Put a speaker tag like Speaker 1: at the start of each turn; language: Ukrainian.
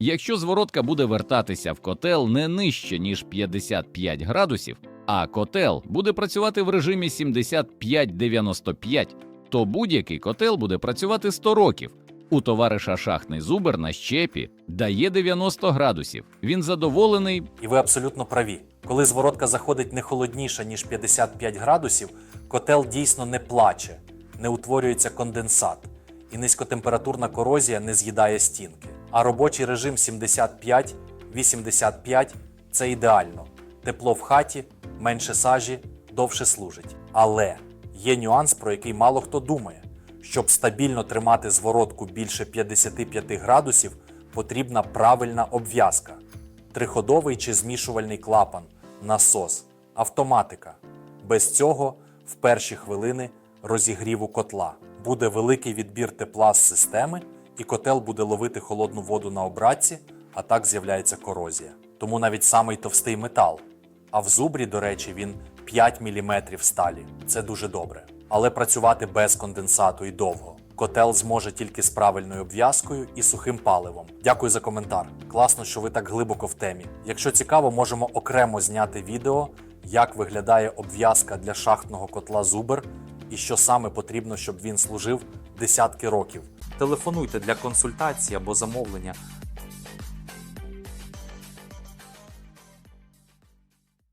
Speaker 1: Якщо зворотка буде вертатися в котел не нижче ніж 55 градусів, а котел буде працювати в режимі 75-95, то будь-який котел буде працювати 100 років. У товариша шахтний зубр на щепі дає 90 градусів. Він задоволений
Speaker 2: І ви абсолютно праві. Коли зворотка заходить не холодніше, ніж 55 градусів, котел дійсно не плаче, не утворюється конденсат, і низькотемпературна корозія не з'їдає стінки. А робочий режим 75-85 це ідеально. Тепло в хаті, менше сажі, довше служить. Але є нюанс, про який мало хто думає. Щоб стабільно тримати зворотку більше 55 градусів, потрібна правильна обв'язка триходовий чи змішувальний клапан, насос, автоматика. Без цього в перші хвилини розігріву котла буде великий відбір тепла з системи, і котел буде ловити холодну воду на обратці, а так з'являється корозія. Тому навіть самий товстий метал. А в зубрі, до речі, він 5 мм сталі. Це дуже добре. Але працювати без конденсату і довго. Котел зможе тільки з правильною обв'язкою і сухим паливом. Дякую за коментар. Класно, що ви так глибоко в темі. Якщо цікаво, можемо окремо зняти відео, як виглядає обв'язка для шахтного котла Зубр і що саме потрібно, щоб він служив десятки років. Телефонуйте для консультації або замовлення